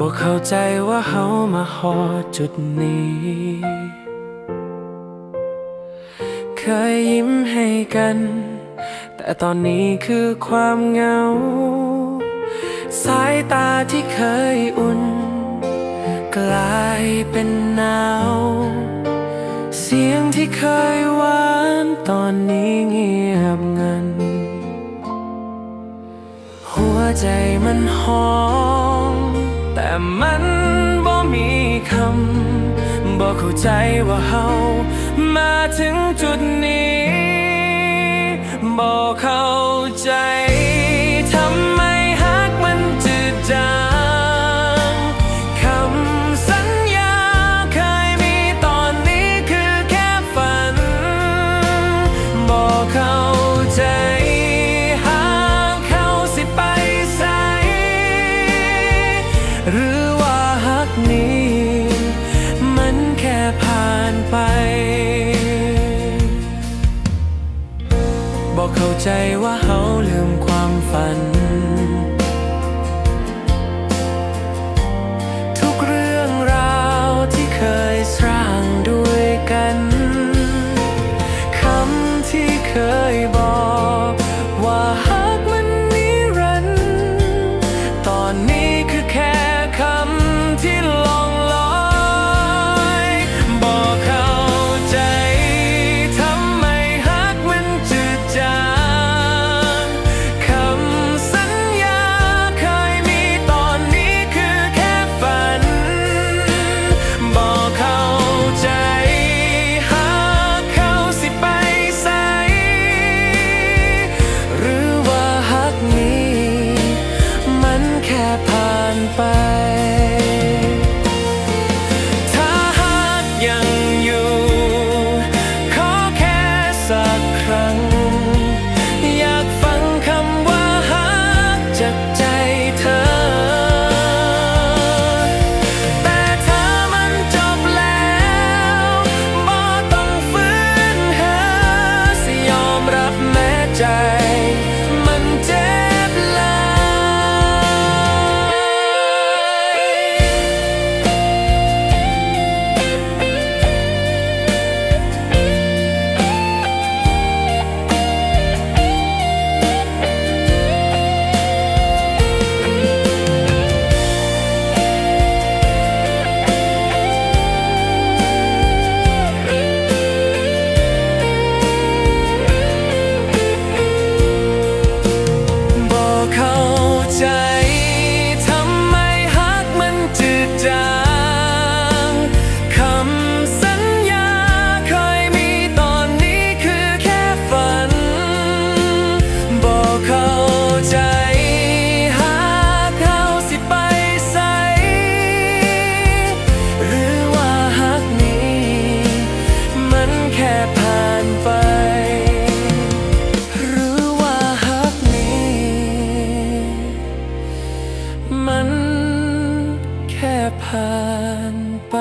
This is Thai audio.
บอกเข้าใจว่าเฮามาหอดจุดนี้ เคยยิ้มให้กัน แต่ตอนนี้คือความเหงา สายตาที่เคยอุ่น กลายเป็นหนาว เสียงที่เคยหวานตอนนี้เงียบงัน หัวใจมันหอ มันบ่มีคำบอกเข้าใจว่าเฮามาถึงจุดนี้บอกเข้าใจทำไมฮักมันจืดจางคำสัญญาเคยมีตอนนี้คือแค่ฝันบอกเข้า หรือว่าฮักนี้ มันแค่ผ่านไปบอกเข้าใจว่าเฮาลืมความฝัน ทุกเรื่องราวที่เคยสร้างด้วยกัน คำที่เคยบอก ผ่านไป